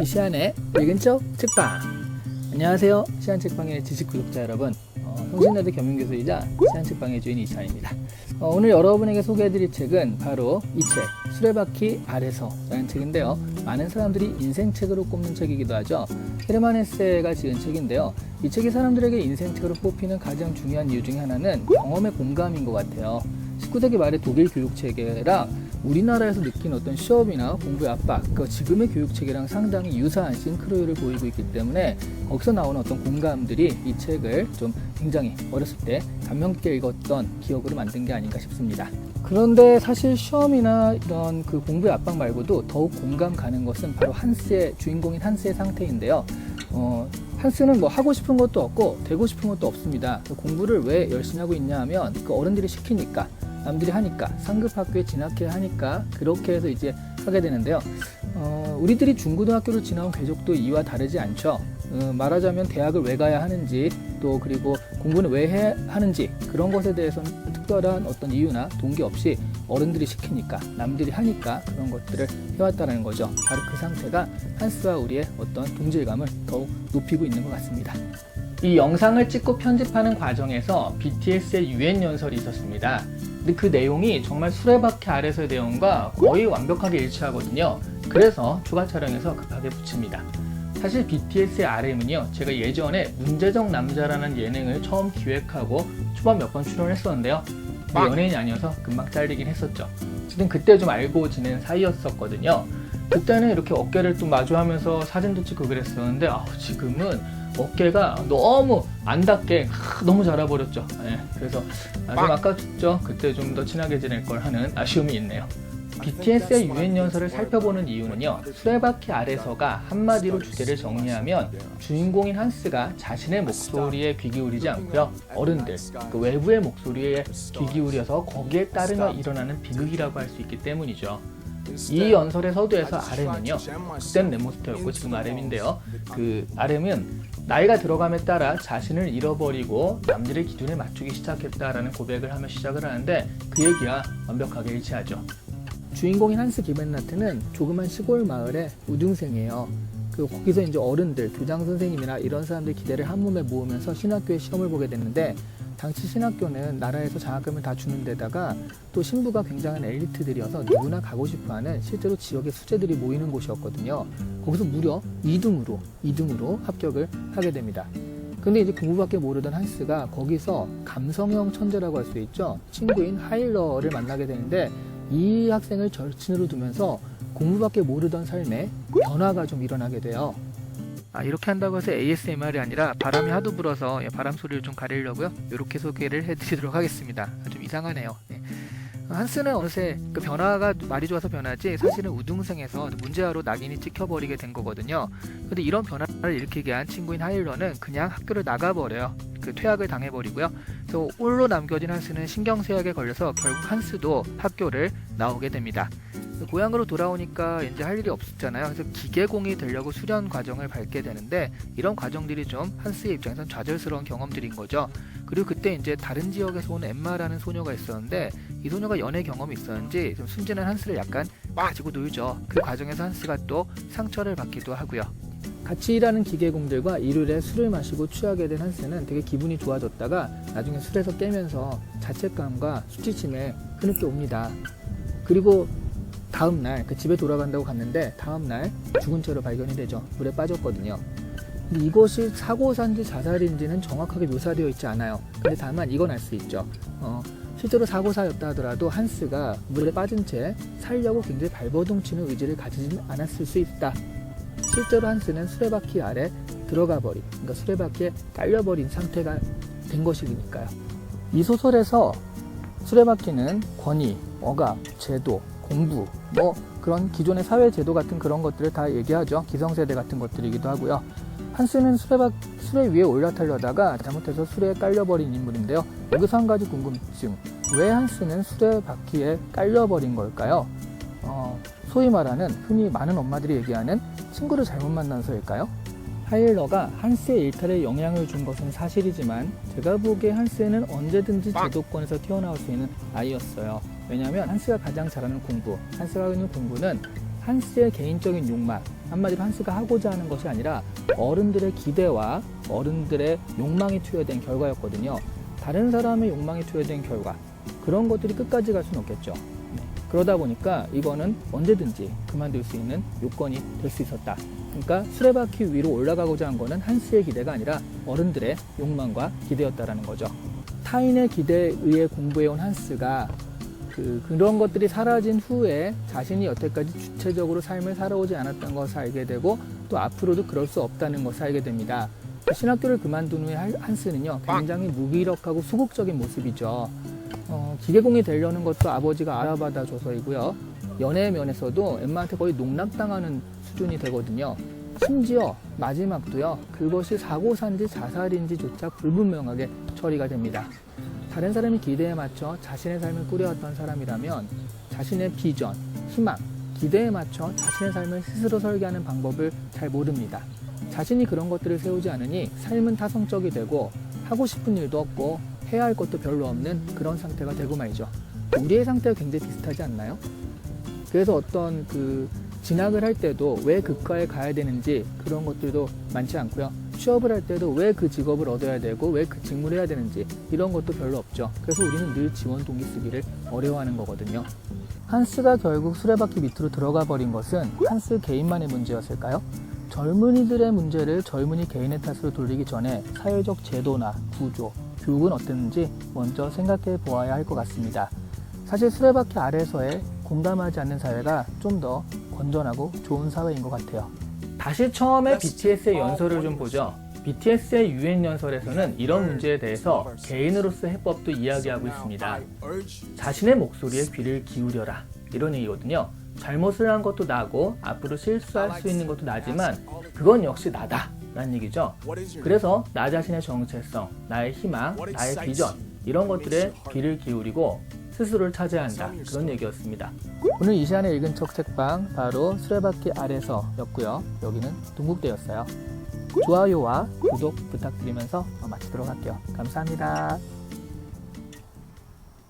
이시안의 읽은 척 책방. 안녕하세요. 시안 책방의 지식 구독자 여러분. 어, 성신여대 겸임교수이자 시안 책방의 주인 이시안입니다. 어, 오늘 여러분에게 소개해드릴 책은 바로 이 책 수레바퀴 아래서 라는 책인데요. 많은 사람들이 인생책으로 꼽는 책이기도 하죠. 헤르만 헤세가 지은 책인데요. 이 책이 사람들에게 인생책으로 뽑히는 가장 중요한 이유 중에 하나는 경험의 공감인 것 같아요. 19세기 말의 독일 교육 체계랑 우리나라에서 느낀 어떤 시험이나 공부의 압박, 그 지금의 교육 체계랑 상당히 유사한 싱크로율을 보이고 있기 때문에 거기서 나오는 어떤 공감들이 이 책을 좀 굉장히 어렸을 때 감명 깊게 읽었던 기억으로 만든 게 아닌가 싶습니다. 그런데 사실 시험이나 이런 그 공부의 압박 말고도 더욱 공감 가는 것은 바로 한스의 주인공인 한스의 상태인데요. 어, 한스는 뭐 하고 싶은 것도 없고 되고 싶은 것도 없습니다. 공부를 왜 열심히 하고 있냐 하면 그 어른들이 시키니까 남들이 하니까 상급 학교에 진학해야 하니까 그렇게 해서 이제 하게 되는데요. 어, 우리들이 중고등학교를 지나온 궤적도 이와 다르지 않죠. 어, 말하자면 대학을 왜 가야 하는지 또 그리고 공부는 왜 해야 하는지 그런 것에 대해서는 특별한 어떤 이유나 동기 없이 어른들이 시키니까 남들이 하니까 그런 것들을 해왔다는 거죠. 바로 그 상태가 한스와 우리의 어떤 동질감을 더욱 높이고 있는 것 같습니다. 이 영상을 찍고 편집하는 과정에서 BTS의 유엔 연설이 있었습니다. 근데 그 내용이 정말 수레바퀴 아래서의 내용과 거의 완벽하게 일치하거든요. 그래서 추가 촬영해서 급하게 붙입니다. 사실 BTS의 RM은요, 제가 예전에 문제적 남자라는 예능을 처음 기획하고 초반 몇 번 출연했었는데요. 근데 연예인이 아니어서 금방 잘리긴 했었죠. 어쨌든 그때 좀 알고 지낸 사이였었거든요. 그때는 이렇게 어깨를 또 마주하면서 사진도 찍고 그랬었는데, 아, 지금은 어깨가 너무 안 닿게 하, 너무 자라버렸죠. 예, 그래서 아, 좀 아까웠죠. 그때 좀 더 친하게 지낼 걸 하는 아쉬움이 있네요. BTS의 유엔 연설을 살펴보는 이유는요. 수레바퀴 아래서가 한마디로 주제를 정리하면 주인공인 한스가 자신의 목소리에 귀 기울이지 않고요. 어른들, 그 외부의 목소리에 귀 기울여서 거기에 따르며 일어나는 비극이라고 할 수 있기 때문이죠. 이 연설의 서두에서 RM은요, 그땐 레몬스터였고 지금 RM인데요. 그 RM은 나이가 들어감에 따라 자신을 잃어버리고 남들의 기준에 맞추기 시작했다라는 고백을 하며 시작을 하는데 그 얘기와 완벽하게 일치하죠. 주인공인 한스 기벤나트는 조그만 시골 마을의 우등생이에요. 그 거기서 이제 어른들, 교장 선생님이나 이런 사람들 기대를 한 몸에 모으면서 신학교에 시험을 보게 됐는데 당시 신학교는 나라에서 장학금을 다 주는 데다가 또 신부가 굉장한 엘리트들이어서 누구나 가고 싶어하는 실제로 지역의 수재들이 모이는 곳이었거든요. 거기서 무려 2등으로 2등으로 합격을 하게 됩니다. 근데 이제 공부밖에 모르던 한스가 거기서 감성형 천재라고 할 수 있죠. 친구인 하일러를 만나게 되는데 이 학생을 절친으로 두면서 공부밖에 모르던 삶에 변화가 좀 일어나게 돼요. 아, 이렇게 한다고 해서 ASMR이 아니라 바람이 하도 불어서 예, 바람 소리를 좀 가리려고요. 이렇게 소개를 해드리도록 하겠습니다. 아, 좀 이상하네요. 예. 한스는 어느새 그 변화가 말이 좋아서 변하지 사실은 우등생에서 문제아로 낙인이 찍혀버리게 된 거거든요. 근데 이런 변화를 일으키게 한 친구인 하일러는 그냥 학교를 나가버려요. 그 퇴학을 당해버리고요. 그래서 홀로 남겨진 한스는 신경쇠약에 걸려서 결국 한스도 학교를 나오게 됩니다. 고향으로 돌아오니까 이제 할 일이 없었잖아요. 그래서 기계공이 되려고 수련 과정을 밟게 되는데 이런 과정들이 좀 한스의 입장에선 좌절스러운 경험들인 거죠. 그리고 그때 이제 다른 지역에서 온 엠마라는 소녀가 있었는데 이 소녀가 연애 경험이 있었는지 좀 순진한 한스를 약간 가지고 놀죠. 그 과정에서 한스가 또 상처를 받기도 하고요. 같이 일하는 기계공들과 일요일에 술을 마시고 취하게 된 한스는 되게 기분이 좋아졌다가 나중에 술에서 깨면서 자책감과 수치심에 흐느껴 옵니다. 그리고 다음 날 그 집에 돌아간다고 갔는데 다음 날 죽은 채로 발견이 되죠. 물에 빠졌거든요. 이것이 사고사인지 자살인지는 정확하게 묘사되어 있지 않아요. 근데 다만 이건 알 수 있죠. 어, 실제로 사고사였다 하더라도 한스가 물에 빠진 채 살려고 굉장히 발버둥치는 의지를 가지진 않았을 수 있다. 실제로 한스는 수레바퀴 아래 들어가 버린, 그러니까 수레바퀴에 깔려버린 상태가 된 것이니까요. 이 소설에서 수레바퀴는 권위, 억압, 제도, 공부, 뭐 그런 기존의 사회 제도 같은 그런 것들을 다 얘기하죠. 기성세대 같은 것들이기도 하고요. 한스는 수레바, 수레 위에 올라타려다가 잘못해서 수레에 깔려버린 인물인데요. 여기서 한 가지 궁금증. 왜 한스는 수레 바퀴에 깔려버린 걸까요? 어, 소위 말하는 흔히 많은 엄마들이 얘기하는 친구를 잘못 만나서일까요? 하일러가 한스의 일탈에 영향을 준 것은 사실이지만 제가 보기에 한스는 언제든지 제도권에서 튀어나올 수 있는 아이였어요. 왜냐하면 한스가 가장 잘하는 공부, 한스가 하는 공부는 한스의 개인적인 욕망, 한마디로 한스가 하고자 하는 것이 아니라 어른들의 기대와 어른들의 욕망이 투여된 결과였거든요. 다른 사람의 욕망이 투여된 결과 그런 것들이 끝까지 갈 수는 없겠죠. 네. 그러다 보니까 이거는 언제든지 그만둘 수 있는 요건이 될 수 있었다. 그러니까 수레바퀴 위로 올라가고자 한 거는 한스의 기대가 아니라 어른들의 욕망과 기대였다라는 거죠. 타인의 기대에 의해 공부해온 한스가 그, 그런 것들이 사라진 후에 자신이 여태까지 주체적으로 삶을 살아오지 않았던 것을 알게 되고 또 앞으로도 그럴 수 없다는 것을 알게 됩니다. 신학교를 그만둔 후에 할- 한스는요 굉장히 무기력하고 소극적인 모습이죠. 어, 기계공이 되려는 것도 아버지가 알아받아 줘서이고요. 연애 면에서도 엠마한테 거의 농락당하는 수준이 되거든요. 심지어 마지막도요. 그것이 사고사인지 자살인지조차 불분명하게 처리가 됩니다. 다른 사람이 기대에 맞춰 자신의 삶을 꾸려왔던 사람이라면 자신의 비전, 희망, 기대에 맞춰 자신의 삶을 스스로 설계하는 방법을 잘 모릅니다. 자신이 그런 것들을 세우지 않으니 삶은 타성적이 되고 하고 싶은 일도 없고 해야 할 것도 별로 없는 그런 상태가 되고 말이죠. 우리의 상태가 굉장히 비슷하지 않나요? 그래서 어떤 그 진학을 할 때도 왜 그과에 가야 되는지 그런 것들도 많지 않고요. 취업을 할 때도 왜 그 직업을 얻어야 되고 왜 그 직무를 해야 되는지 이런 것도 별로 없죠. 그래서 우리는 늘 지원 동기 쓰기를 어려워하는 거거든요. 한스가 결국 수레바퀴 밑으로 들어가 버린 것은 한스 개인만의 문제였을까요? 젊은이들의 문제를 젊은이 개인의 탓으로 돌리기 전에 사회적 제도나 구조, 교육은 어땠는지 먼저 생각해 보아야 할 것 같습니다. 사실 수레바퀴 아래서의 공감하지 않는 사회가 좀 더 건전하고 좋은 사회인 것 같아요. 다시 처음에 BTS의 연설을 좀 보죠. BTS의 유엔 연설에서는 이런 문제에 대해서 개인으로서 해법도 이야기하고 있습니다. 자신의 목소리에 귀를 기울여라. 이런 얘기거든요. 잘못을 한 것도 나고 앞으로 실수할 수 있는 것도 나지만 그건 역시 나다. 라는 얘기죠. 그래서 나 자신의 정체성, 나의 희망, 나의 비전 이런 것들에 귀를 기울이고 스스로를 찾아야 한다. 그런 얘기였습니다. 오늘 이 시간에 읽은 척 책방 바로 수레바퀴 아래서였고요. 여기는 동국대였어요. 좋아요와 구독 부탁드리면서 마치도록 할게요. 감사합니다.